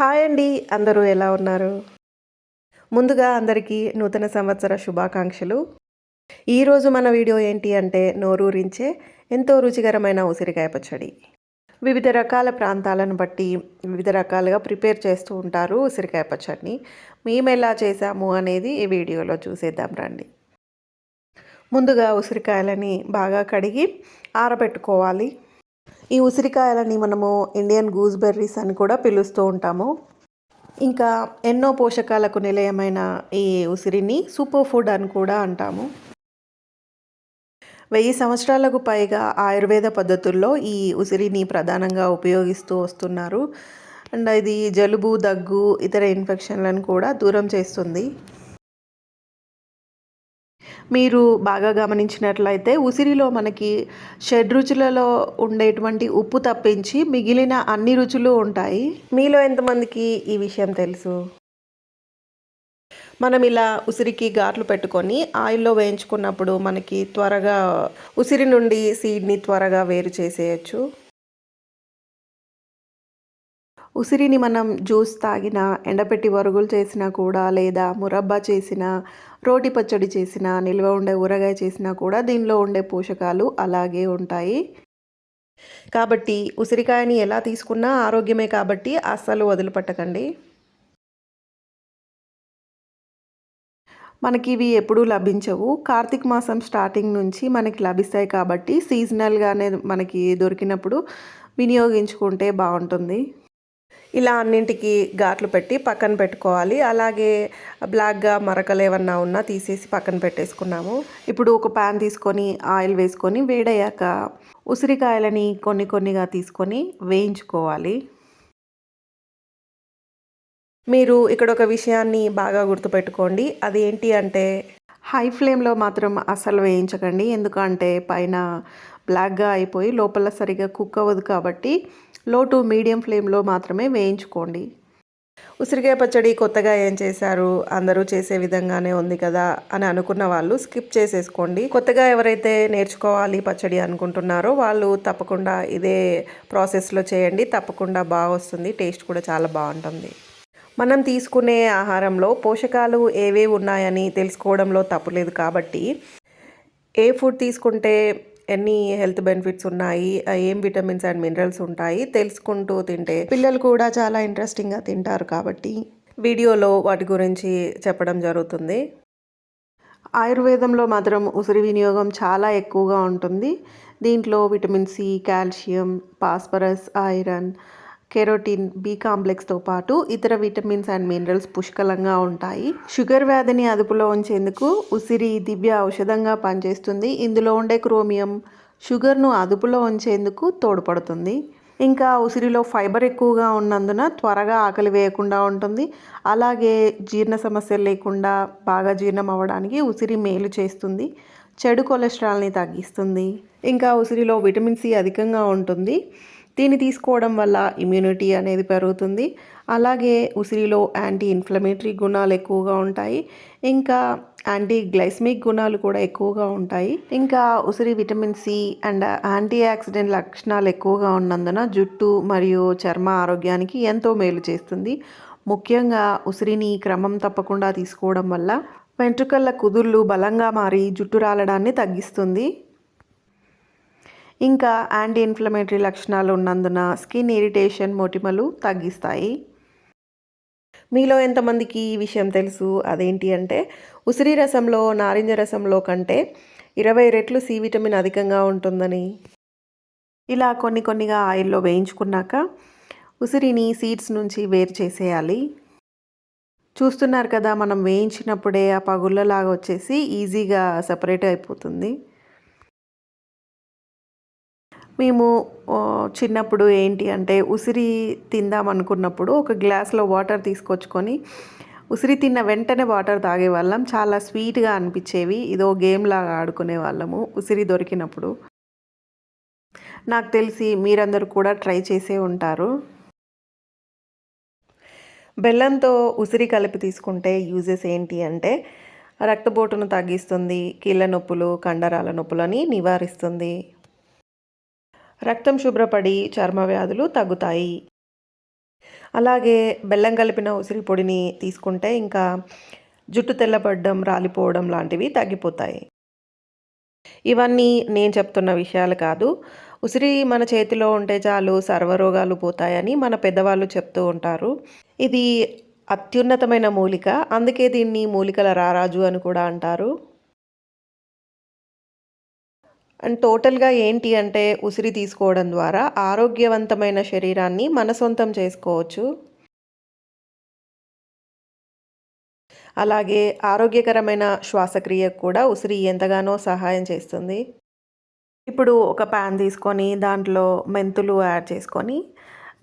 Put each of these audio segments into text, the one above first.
Hi అండి. అందరూ ఎలా ఉన్నారు? ముందుగా అందరికీ నూతన సంవత్సర శుభాకాంక్షలు. ఈరోజు మన వీడియో ఏంటి అంటే నోరూరించే ఎంతో రుచికరమైన ఉసిరికాయ పచ్చడి. వివిధ రకాల ప్రాంతాలను బట్టి వివిధ రకాలుగా ప్రిపేర్ చేస్తూ ఉంటారు ఉసిరికాయ పచ్చడిని. మేము ఎలా చేసాము అనేది ఈ వీడియోలో చూసేద్దాం రండి. ముందుగా ఉసిరికాయలని బాగా కడిగి ఆరబెట్టుకోవాలి. ఈ ఉసిరికాయలని మనము ఇండియన్ గూస్బెర్రీస్ అని కూడా పిలుస్తూ ఉంటాము. ఇంకా ఎన్నో పోషకాలకు నిలయమైన ఈ ఉసిరిని సూపర్ ఫుడ్ అని కూడా అంటాము. వెయ్యి సంవత్సరాలకు పైగా ఆయుర్వేద పద్ధతుల్లో ఈ ఉసిరిని ప్రధానంగా ఉపయోగిస్తూ వస్తున్నారు. అండ్ ఇది జలుబు దగ్గు ఇతర ఇన్ఫెక్షన్లను కూడా దూరం చేస్తుంది. మీరు బాగా గమనించినట్లయితే ఉసిరిలో మనకి షడ్రుచులలో ఉండేటువంటి ఉప్పు తప్పించి మిగిలిన అన్ని రుచులు ఉంటాయి. మీలో ఎంతమందికి ఈ విషయం తెలుసు? మనం ఇలా ఉసిరికి గాట్లు పెట్టుకొని ఆయిల్లో వేయించుకున్నప్పుడు మనకి త్వరగా ఉసిరి నుండి సీడ్ని త్వరగా వేరు చేసేయచ్చు. ఉసిరిని మనం జ్యూస్ తాగినా ఎండపెట్టి వరుగులు చేసినా కూడా లేదా మురబ్బా చేసినా రోటి పచ్చడి చేసినా నిల్వ ఉండే ఊరగాయ చేసినా కూడా దీనిలో ఉండే పోషకాలు అలాగే ఉంటాయి. కాబట్టి ఉసిరికాయని ఎలా తీసుకున్నా ఆరోగ్యమే కాబట్టి అస్సలు వదిలిపెట్టకండి. మనకి ఇవి ఎప్పుడూ లభించవు. కార్తీక మాసం స్టార్టింగ్ నుంచి మనకి లభిస్తాయి కాబట్టి సీజనల్గానే మనకి దొరికినప్పుడు వినియోగించుకుంటే బాగుంటుంది. ఇలా అన్నింటికి ఘాట్లు పెట్టి పక్కన పెట్టుకోవాలి. అలాగే బ్లాక్గా మరకలు ఏమన్నా ఉన్నా తీసేసి పక్కన పెట్టేసుకున్నాము. ఇప్పుడు ఒక ప్యాన్ తీసుకొని ఆయిల్ వేసుకొని వేడయ్యాక ఉసిరికాయలని కొన్ని కొన్నిగా తీసుకొని వేయించుకోవాలి. మీరు ఇక్కడ ఒక విషయాన్ని బాగా గుర్తుపెట్టుకోండి. అది ఏంటి అంటే హై ఫ్లేమ్లో మాత్రం అసలు వేయించకండి. ఎందుకంటే పైన బ్లాక్గా అయిపోయి లోపల సరిగా కుక్ అవ్వదు కాబట్టి లో టు మీడియం ఫ్లేమ్లో మాత్రమే వేయించుకోండి. ఉసిరికాయ పచ్చడి కొత్తగా ఏం చేశారు? అందరూ చేసే విధంగానే ఉంది కదా? అని అనుకున్న వాళ్ళు స్కిప్ చేసేసుకోండి. కొత్తగా ఎవరైతే నేర్చుకోవాలి పచ్చడి అనుకుంటున్నారో వాళ్ళు తప్పకుండా ఇదే ప్రాసెస్లో చేయండి. తప్పకుండా బాగా వస్తుంది. టేస్ట్ కూడా చాలా బాగుంటుంది. మనం తీసుకునే ఆహారంలో పోషకాలు ఏవే ఉన్నాయని తెలుసుకోవడంలో తప్పులేదు కాబట్టి ఏ ఫుడ్ తీసుకుంటే ఎన్ని హెల్త్ బెనిఫిట్స్ ఉన్నాయి ఏం విటమిన్స్ అండ్ మినరల్స్ ఉంటాయి తెలుసుకుంటూ తింటే పిల్లలు కూడా చాలా ఇంట్రెస్టింగ్గా తింటారు కాబట్టి వీడియోలో వాటి గురించి చెప్పడం జరుగుతుంది. ఆయుర్వేదంలో మాత్రం ఉసిరి వినియోగం చాలా ఎక్కువగా ఉంటుంది. దీంట్లో vitamin C calcium phosphorus iron carotene B కాంప్లెక్స్తో పాటు ఇతర విటమిన్స్ అండ్ మినరల్స్ పుష్కలంగా ఉంటాయి. షుగర్ వ్యాధిని అదుపులో ఉంచేందుకు ఉసిరి దివ్య ఔషధంగా పనిచేస్తుంది. ఇందులో ఉండే క్రోమియం షుగర్ను అదుపులో ఉంచేందుకు తోడ్పడుతుంది. ఇంకా ఉసిరిలో ఫైబర్ ఎక్కువగా ఉన్నందున త్వరగా ఆకలి వేయకుండా ఉంటుంది. అలాగే జీర్ణ సమస్యలు లేకుండా బాగా జీర్ణం అవ్వడానికి ఉసిరి మేలు చేస్తుంది. చెడు కొలెస్ట్రాల్ని తగ్గిస్తుంది. ఇంకా ఉసిరిలో విటమిన్ సి అధికంగా ఉంటుంది. దీన్ని తీసుకోవడం వల్ల ఇమ్యూనిటీ అనేది పెరుగుతుంది. అలాగే ఉసిరిలో యాంటీ ఇన్ఫ్లమేటరీ గుణాలు ఎక్కువగా ఉంటాయి. ఇంకా యాంటీ గ్లైస్మిక్ గుణాలు కూడా ఎక్కువగా ఉంటాయి. ఇంకా ఉసిరి vitamin C and antioxidant లక్షణాలు ఎక్కువగా ఉన్నందున జుట్టు మరియు చర్మ ఆరోగ్యానికి ఎంతో మేలు చేస్తుంది. ముఖ్యంగా ఉసిరిని క్రమం తప్పకుండా తీసుకోవడం వల్ల వెంట్రుకల కుదుళ్ళు బలంగా మారి జుట్టు రాలడాన్ని తగ్గిస్తుంది. ఇంకా యాంటీ ఇన్ఫ్లమేటరీ లక్షణాలు ఉన్నందున స్కిన్ ఇరిటేషన్ మొటిమలు తగ్గిస్తాయి. మీలో ఎంతమందికి ఈ విషయం తెలుసు? అదేంటి అంటే ఉసిరి రసంలో నారింజ రసంలో కంటే ఇరవై రెట్లు సి విటమిన్ అధికంగా ఉంటుందని. ఇలా కొన్ని కొన్నిగా ఆయిల్లో వేయించుకున్నాక ఉసిరిని సీడ్స్ నుంచి వేరు చేసేయాలి. చూస్తున్నారు కదా మనం వేయించినప్పుడే ఆ పగుళ్ళలాగా వచ్చేసి ఈజీగా సపరేట్ అయిపోతుంది. మేము చిన్నప్పుడు ఏంటి అంటే ఉసిరి తిందాం అనుకున్నప్పుడు ఒక గ్లాస్లో వాటర్ తీసుకొచ్చుకొని ఉసిరి తిన్న వెంటనే వాటర్ తాగేవాళ్ళం చాలా స్వీట్గా అనిపించేవి. ఇదో గేమ్ లాగా ఆడుకునే వాళ్ళము ఉసిరి దొరికినప్పుడు. నాకు తెలిసి మీరందరూ కూడా ట్రై చేసే ఉంటారు. బెల్లంతో ఉసిరి కలిపి తీసుకుంటే యూజెస్ ఏంటి అంటే రక్తపోటును తగ్గిస్తుంది కీళ్ళ నొప్పులు కండరాల నొప్పులని నివారిస్తుంది. రక్తం శుభ్రపడి చర్మ వ్యాధులు తగ్గుతాయి. అలాగే బెల్లం కలిపిన ఉసిరి పొడిని తీసుకుంటే ఇంకా జుట్టు తెల్లబడ్డం రాలిపోవడం లాంటివి తగ్గిపోతాయి. ఇవన్నీ నేను చెప్తున్న విషయాలు కాదు. ఉసిరి మన చేతిలో ఉంటే చాలు సర్వరోగాలు పోతాయని మన పెద్దవాళ్ళు చెప్తూ ఉంటారు. ఇది అత్యున్నతమైన మూలిక. అందుకే దీన్ని మూలికల రారాజు అని కూడా అంటారు. అండ్ టోటల్గా ఏంటి అంటే ఉసిరి తీసుకోవడం ద్వారా ఆరోగ్యవంతమైన శరీరాన్ని మన సొంతం చేసుకోవచ్చు. అలాగే ఆరోగ్యకరమైన శ్వాసక్రియకు కూడా ఉసిరి ఎంతగానో సహాయం చేస్తుంది. ఇప్పుడు ఒక ప్యాన్ తీసుకొని దాంట్లో మెంతులు యాడ్ చేసుకొని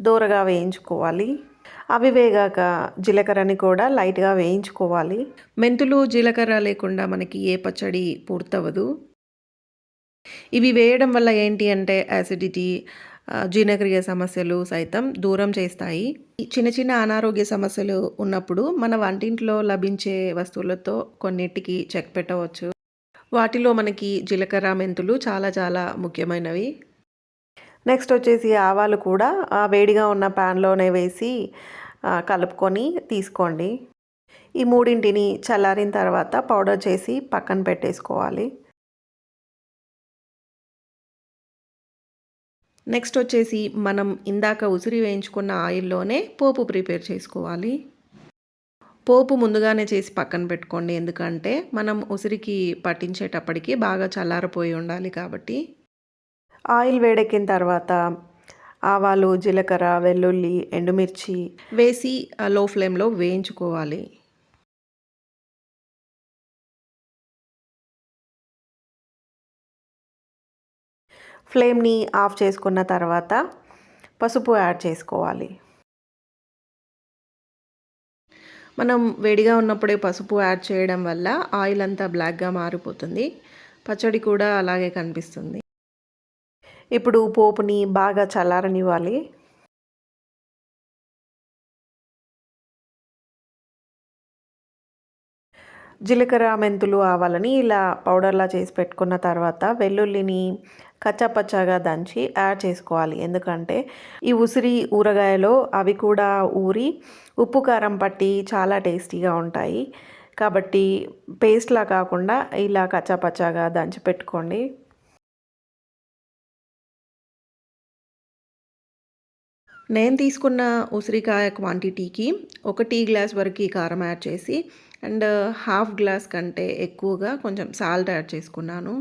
దూరగా వేయించుకోవాలి. అవి వేగాక జీలకర్రని కూడా లైట్గా వేయించుకోవాలి. మెంతులు జీలకర్ర లేకుండా మనకి ఏ పచ్చడి పూర్తవదు ఇవి వేయడం వల్ల ఏంటి అంటే యాసిడిటీ జీర్ణక్రియ సమస్యలు సైతం దూరం చేస్తాయి. చిన్న చిన్న అనారోగ్య సమస్యలు ఉన్నప్పుడు మన వంటింట్లో లభించే వస్తువులతో కొన్నిటికి చెక్ పెట్టవచ్చు. వాటిలో మనకి జీలకర్ర మెంతులు చాలా చాలా ముఖ్యమైనవి. నెక్స్ట్ వచ్చేసి ఆవాలు కూడా వేడిగా ఉన్న ప్యాన్లోనే వేసి కలుపుకొని తీసుకోండి. ఈ మూడింటిని చల్లారిన తర్వాత పౌడర్ చేసి పక్కన పెట్టేసుకోవాలి. నెక్స్ట్ వచ్చేసి మనం ఇందాక ఉసిరి వేయించుకున్న ఆయిల్లోనే పోపు ప్రిపేర్ చేసుకోవాలి. పోపు ముందుగానే చేసి పక్కన పెట్టుకోండి. ఎందుకంటే మనం ఉసిరికి పట్టించేటప్పటికి బాగా చల్లారిపోయి ఉండాలి కాబట్టి. ఆయిల్ వేడెక్కిన తర్వాత ఆవాలు జీలకర్ర వెల్లుల్లి ఎండుమిర్చి వేసి లో ఫ్లేమ్లో వేయించుకోవాలి. ఫ్లేమ్ని ఆఫ్ చేసుకున్న తర్వాత పసుపు యాడ్ చేసుకోవాలి. మనం వేడిగా ఉన్నప్పుడే పసుపు యాడ్ చేయడం వల్ల ఆయిల్ అంతా బ్లాక్గా మారిపోతుంది. పచ్చడి కూడా అలాగే కనిపిస్తుంది. ఇప్పుడు పోపుని బాగా చల్లారనివ్వాలి. జీలకర్ర మెంతులు ఆవాలని ఇలా పౌడర్లా చేసి పెట్టుకున్న తర్వాత వెల్లుల్లిని కచ్చాపచ్చాగా దంచి యాడ్ చేసుకోవాలి. ఎందుకంటే ఈ ఉసిరి ఊరగాయలో అవి కూడా ఊరి ఉప్పు కారం పట్టి చాలా టేస్టీగా ఉంటాయి. కాబట్టి పేస్ట్లా కాకుండా ఇలా కచ్చాపచ్చాగా దంచి పెట్టుకోండి. నేను తీసుకున్న ఉసిరికాయ క్వాంటిటీకి ఒక టీ గ్లాస్ వరకు కారం యాడ్ చేసి అండ్ హాఫ్ గ్లాస్ కంటే ఎక్కువగా కొంచెం సాల్ట్ యాడ్ చేసుకున్నాను.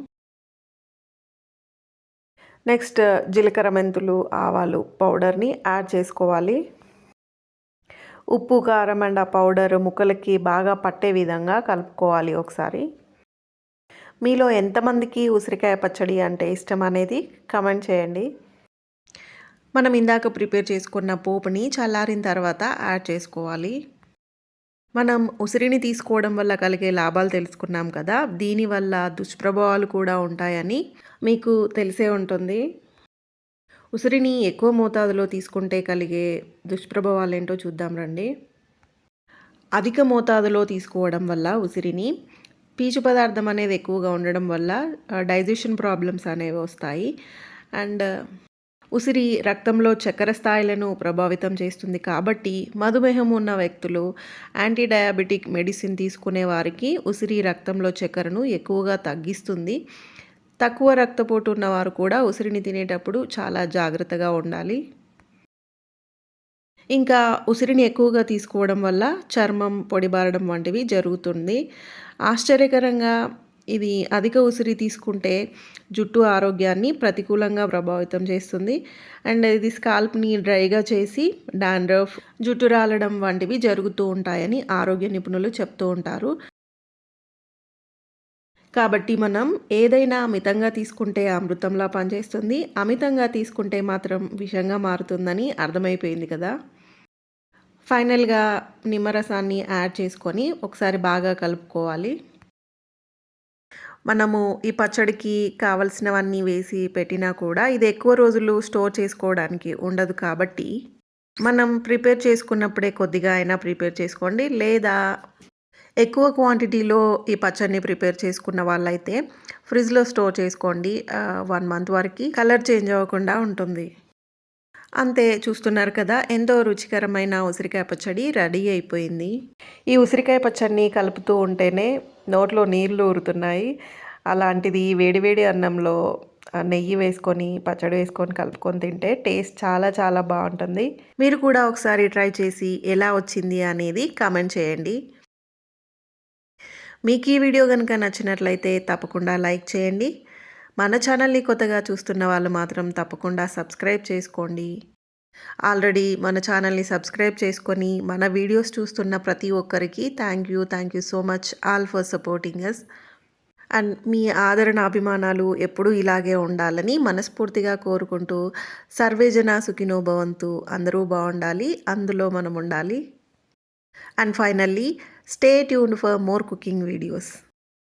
నెక్స్ట్ జీలకర్ర మెంతులు ఆవాలు పౌడర్ని యాడ్ చేసుకోవాలి. ఉప్పు కారం అండ్ ఆ పౌడర్ ముక్కలకి బాగా పట్టే విధంగా కలుపుకోవాలి ఒకసారి. మీలో ఎంతమందికి ఉసిరికాయ పచ్చడి అంటే ఇష్టం అనేది కమెంట్ చేయండి. మనం ఇందాక ప్రిపేర్ చేసుకున్న పోపుని చల్లారిన తర్వాత యాడ్ చేసుకోవాలి. మనం ఉసిరిని తీసుకోవడం వల్ల కలిగే లాభాలు తెలుసుకున్నాం కదా దీనివల్ల దుష్ప్రభావాలు కూడా ఉంటాయని మీకు తెలిసే ఉంటుంది. ఉసిరిని ఎక్కువ మోతాదులో తీసుకుంటే కలిగే దుష్ప్రభావాలు ఏంటో చూద్దాం రండి. అధిక మోతాదులో తీసుకోవడం వల్ల ఉసిరిని పీచు పదార్థం అనేది ఎక్కువగా ఉండడం వల్ల డైజెషన్ ప్రాబ్లమ్స్ అనేవి వస్తాయి. అండ్ ఉసిరి రక్తంలో చక్కెర స్థాయిలను ప్రభావితం చేస్తుంది కాబట్టి మధుమేహం ఉన్న వ్యక్తులు యాంటీ డయాబెటిక్ మెడిసిన్ తీసుకునే వారికి ఉసిరి రక్తంలో చక్కెరను ఎక్కువగా తగ్గిస్తుంది. తక్కువ రక్తపోటు ఉన్నవారు కూడా ఉసిరిని తినేటప్పుడు చాలా జాగ్రత్తగా ఉండాలి. ఇంకా ఉసిరిని ఎక్కువగా తీసుకోవడం వల్ల చర్మం పొడిబారడం వంటివి జరుగుతుంది. ఆశ్చర్యకరంగా ఇది అధిక ఉసిరి తీసుకుంటే జుట్టు ఆరోగ్యాన్ని ప్రతికూలంగా ప్రభావితం చేస్తుంది. అండ్ ఇది స్కాల్ప్ని డ్రైగా చేసి డాండ్రఫ్ జుట్టు రాలడం వంటివి జరుగుతూ ఉంటాయని ఆరోగ్య నిపుణులు చెప్తూ ఉంటారు. కాబట్టి మనం ఏదైనా మితంగా తీసుకుంటే అమృతంలా పనిచేస్తుంది. అమితంగా తీసుకుంటే మాత్రం విషంగా మారుతుందని అర్థమైపోయింది కదా. ఫైనల్గా నిమ్మరసాన్ని యాడ్ చేసుకొని ఒకసారి బాగా కలుపుకోవాలి. మనము ఈ పచ్చడికి కావలసినవన్నీ వేసి పెట్టినా కూడా ఇది ఎక్కువ రోజులు స్టోర్ చేసుకోవడానికి ఉండదు కాబట్టి మనం ప్రిపేర్ చేసుకున్నప్పుడే కొద్దిగా అయినా ప్రిపేర్ చేసుకోండి. లేదా ఎక్కువ క్వాంటిటీలో ఈ పచ్చడిని ప్రిపేర్ చేసుకున్న వాళ్ళైతే ఫ్రిడ్జ్లో స్టోర్ చేసుకోండి. వన్ మంత్ వరకు కలర్ చేంజ్ అవ్వకుండా ఉంటుంది. అంతే చూస్తున్నారు కదా ఎంతో రుచికరమైన ఉసిరికాయ పచ్చడి రెడీ అయిపోయింది. ఈ ఉసిరికాయ పచ్చడిని కలుపుతూ ఉంటేనే నోట్లో నీళ్ళు ఊరుతున్నాయి. అలాంటిది వేడివేడి అన్నంలో నెయ్యి వేసుకొని పచ్చడి వేసుకొని కలుపుకొని తింటే టేస్ట్ చాలా చాలా బాగుంటుంది. మీరు కూడా ఒకసారి ట్రై చేసి ఎలా వచ్చింది అనేది కామెంట్ చేయండి. మీకు ఈ వీడియో కనుక నచ్చినట్లయితే తప్పకుండా లైక్ చేయండి. మన ఛానల్ని కొత్తగా చూస్తున్న వాళ్ళు మాత్రం తప్పకుండా సబ్స్క్రైబ్ చేసుకోండి. ఆల్రెడీ మన ఛానల్ని సబ్స్క్రైబ్ చేసుకొని మన వీడియోస్ చూస్తున్న ప్రతి ఒక్కరికి thank you thank you so much all for supporting us and మీ ఆదరణ అభిమానాలు ఎప్పుడూ ఇలాగే ఉండాలని మనస్ఫూర్తిగా కోరుకుంటూ సర్వేజన సుఖినో భవంతు. అందరూ బాగుండాలి అందులో మనం ఉండాలి. And finally stay tune for more cooking videos